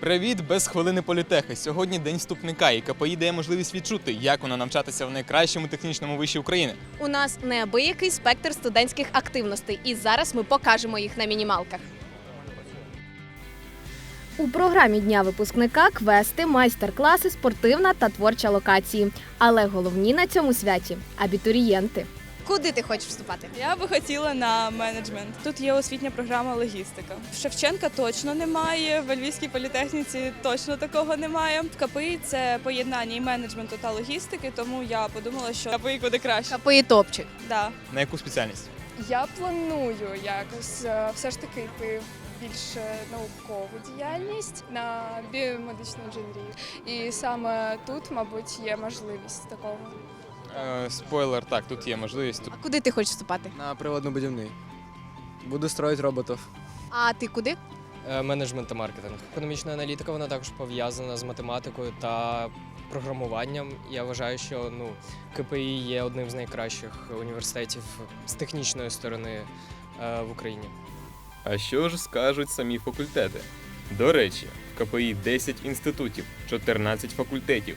Привіт, без хвилини політехи. Сьогодні день вступника, і КПІ дає можливість відчути, як воно навчатися в найкращому технічному виші України. У нас неабиякий спектр студентських активностей, і зараз ми покажемо їх на мінімалках. У програмі дня випускника квести, майстер-класи, спортивна та творча локації. Але головні на цьому святі абітурієнти. Куди ти хочеш вступати? Я би хотіла на менеджмент. Тут є освітня програма логістика. В Шевченка точно немає, в Львівській політехніці точно такого немає. В КПІ це поєднання і менеджменту та логістики, тому я подумала, що КПІ куди краще. КПІ топчик. Да. На яку спеціальність? Я планую якось е, все ж таки йти більш е, наукову діяльність на біомедичну інженерію. І саме тут, мабуть, є можливість такого. Е, спойлер, так, тут є можливість. Тут А куди ти хочеш вступати? На приводно-будівний. Буду строїти роботів. А ти куди? Е, Менеджмент та маркетинг. Економічна аналітика вона також пов'язана з математикою та програмуванням. Я вважаю, що ну КПІ є одним з найкращих університетів з технічної сторони е, в Україні. А що ж скажуть самі факультети? До речі, в КПІ 10 інститутів, 14 факультетів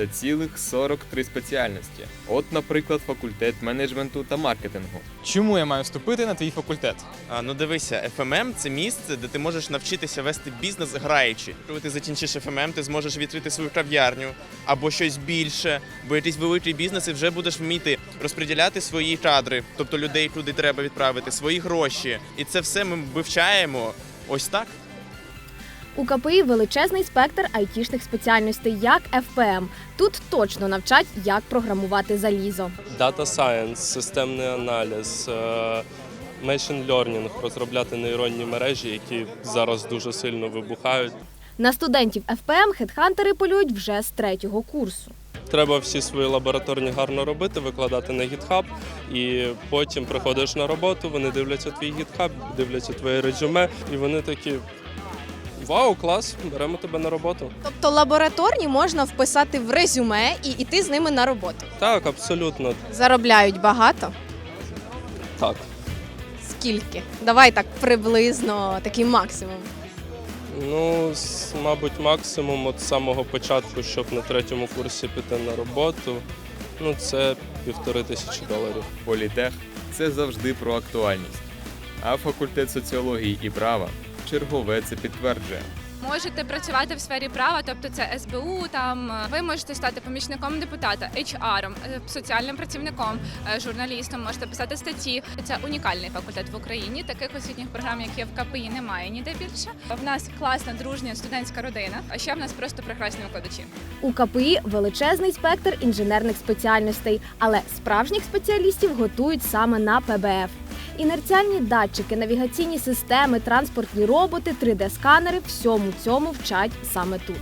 та цілих 43 спеціальності. От, наприклад, факультет менеджменту та маркетингу. Чому я маю вступити на твій факультет? А, ну дивися, FMM – це місце, де ти можеш навчитися вести бізнес граючи. Коли ти закінчиш FMM, ти зможеш відкрити свою кав'ярню або щось більше, бо якийсь великий бізнес і вже будеш вміти розподіляти свої кадри, тобто людей, куди треба відправити, свої гроші. І це все ми вивчаємо ось так. У КПІ величезний спектр айтішних спеціальностей, як ФПМ. Тут точно навчать, як програмувати залізо. Data Science, системний аналіз, е, machine learning, розробляти нейронні мережі, які зараз дуже сильно вибухають. На студентів ФПМ хедхантери полюють вже з третього курсу. Треба всі свої лабораторні гарно робити, викладати на GitHub, і потім приходиш на роботу, вони дивляться твій GitHub, дивляться твоє резюме, і вони такі. Вау, клас, беремо тебе на роботу. Тобто лабораторні можна вписати в резюме і йти з ними на роботу. Так, абсолютно Заробляють багато. так. Скільки? Давай так приблизно такий максимум. Ну, с- мабуть, максимум від самого початку, щоб на третьому курсі піти на роботу, ну це півтори тисячі доларів. Політех це завжди про актуальність. А факультет соціології і права чергове це підтверджує. Можете працювати в сфері права, тобто це СБУ. Там е, ви можете стати помічником депутата, HR, е, соціальним працівником, е, журналістом, можете писати статті. Це унікальний факультет в Україні. Таких освітніх програм, як є в КПІ, немає ніде більше. В нас класна дружня студентська родина. А ще в нас просто прекрасні викладачі. У КПІ величезний спектр інженерних спеціальностей, але справжніх спеціалістів готують саме на ПБФ. Інерціальні датчики, навігаційні системи, транспортні роботи, 3D-сканери всьому цьому вчать саме тут.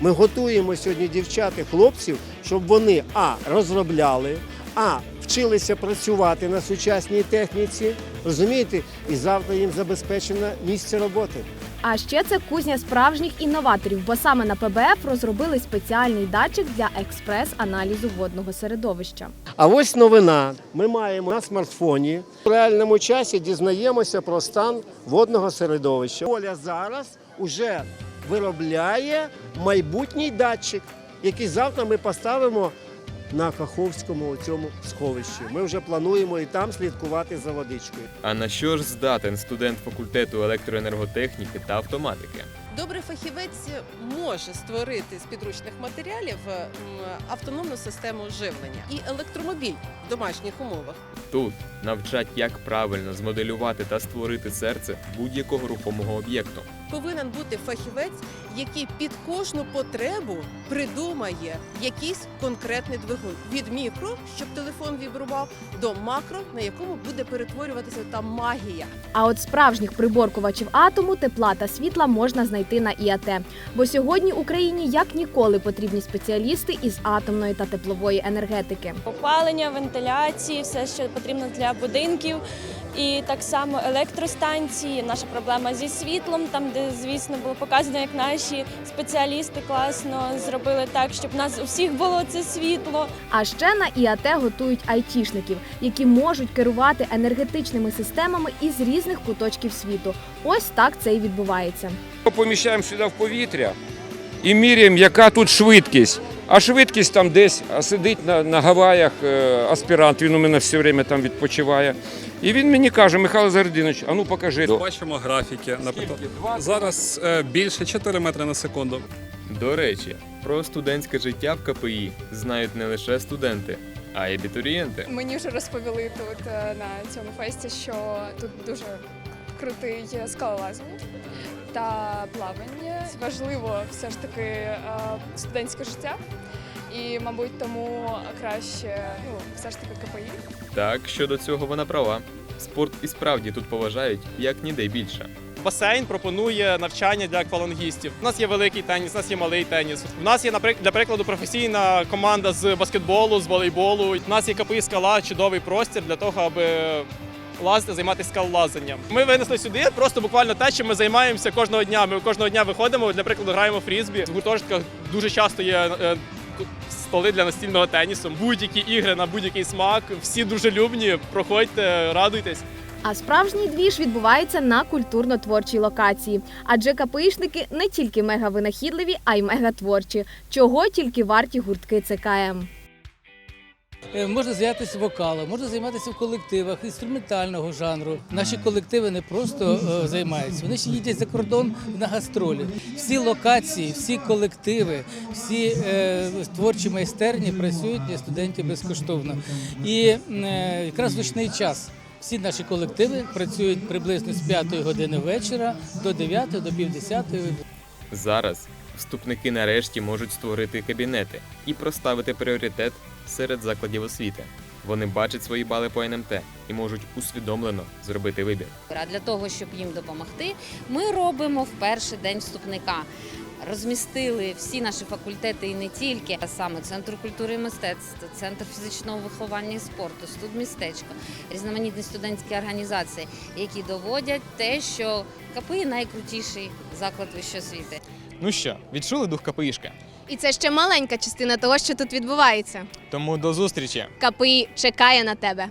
Ми готуємо сьогодні дівчат і хлопців, щоб вони а розробляли, а вчилися працювати на сучасній техніці, розумієте, і завтра їм забезпечено місце роботи. А ще це кузня справжніх інноваторів, бо саме на ПБФ розробили спеціальний датчик для експрес-аналізу водного середовища. А ось новина. Ми маємо на смартфоні в реальному часі дізнаємося про стан водного середовища. Оля зараз уже виробляє майбутній датчик, який завтра ми поставимо на Каховському цьому сховищі. Ми вже плануємо і там слідкувати за водичкою. А на що ж здатен студент факультету електроенерготехніки та автоматики? Добрий фахівець може створити з підручних матеріалів автономну систему живлення і електромобіль в домашніх умовах. Тут навчать, як правильно змоделювати та створити серце будь-якого рухомого об'єкту. Повинен бути фахівець, який під кожну потребу придумає якийсь конкретний двигун від мікро, щоб телефон вібрував, до макро, на якому буде перетворюватися та магія. А от справжніх приборкувачів атому, тепла та світла можна знайти на ІАТ. Бо сьогодні Україні як ніколи потрібні спеціалісти із атомної та теплової енергетики. Опалення, вентиляції, все, що потрібно для будинків. І так само електростанції, наша проблема зі світлом, там де звісно було показано, як наші спеціалісти класно зробили так, щоб у нас у всіх було це світло. А ще на ІАТ готують айтішників, які можуть керувати енергетичними системами із різних куточків світу. Ось так це і відбувається. Поміщаємо сюди в повітря і міряємо, яка тут швидкість. А швидкість там десь а сидить на, на Гаваях е, аспірант, він у мене все время там відпочиває. І він мені каже, Михайло Заградинович, а ну покажи. Бачимо графіки. Наприклад, зараз е, більше 4 метри на секунду. До речі, про студентське життя в КПІ знають не лише студенти, а й абітурієнти. Мені вже розповіли тут е, на цьому фесті, що тут дуже крутий скалолазання та плавання. Важливо все ж таки е, студентське життя. І, мабуть, тому краще ну, все ж таки КПІ. Так, щодо цього вона права. Спорт і справді тут поважають як ніде більше. Басейн пропонує навчання для аквалангістів. У нас є великий теніс, у нас є малий теніс. У нас є, для прикладу, професійна команда з баскетболу, з волейболу. У нас є КПІ скала, чудовий простір для того, аби лазити, займатися скалолазанням. Ми винесли сюди просто буквально те, чим ми займаємося кожного дня. Ми кожного дня виходимо, для прикладу, граємо фрізбі. В гуртожитках дуже часто є е, столи для настільного тенісу. Будь-які ігри на будь-який смак. Всі дружелюбні. Проходьте, радуйтесь. А справжній двіж відбувається на культурно-творчій локації. Адже КПІшники не тільки мегавинахідливі, а й мегатворчі. Чого тільки варті гуртки ЦКМ. Е, Можна займатися вокалом, можна займатися в колективах інструментального жанру. Наші колективи не просто е, займаються, вони ще їдять за кордон на гастролі. Всі локації, всі колективи, всі е, творчі майстерні працюють для студентів безкоштовно. І е, якраз вичний час. Всі наші колективи працюють приблизно з 5 години вечора до 9, до пів 10. Зараз вступники нарешті можуть створити кабінети і проставити пріоритет серед закладів освіти. Вони бачать свої бали по НМТ і можуть усвідомлено зробити вибір. А для того, щоб їм допомогти, ми робимо в перший день вступника. Розмістили всі наші факультети і не тільки, а саме Центр культури і мистецтв, Центр фізичного виховання і спорту, студмістечко, різноманітні студентські організації, які доводять те, що КПІ найкрутіший заклад вищої освіти. Ну що, відчули дух КПІшки? І це ще маленька частина того, що тут відбувається. Тому до зустрічі! КПІ чекає на тебе.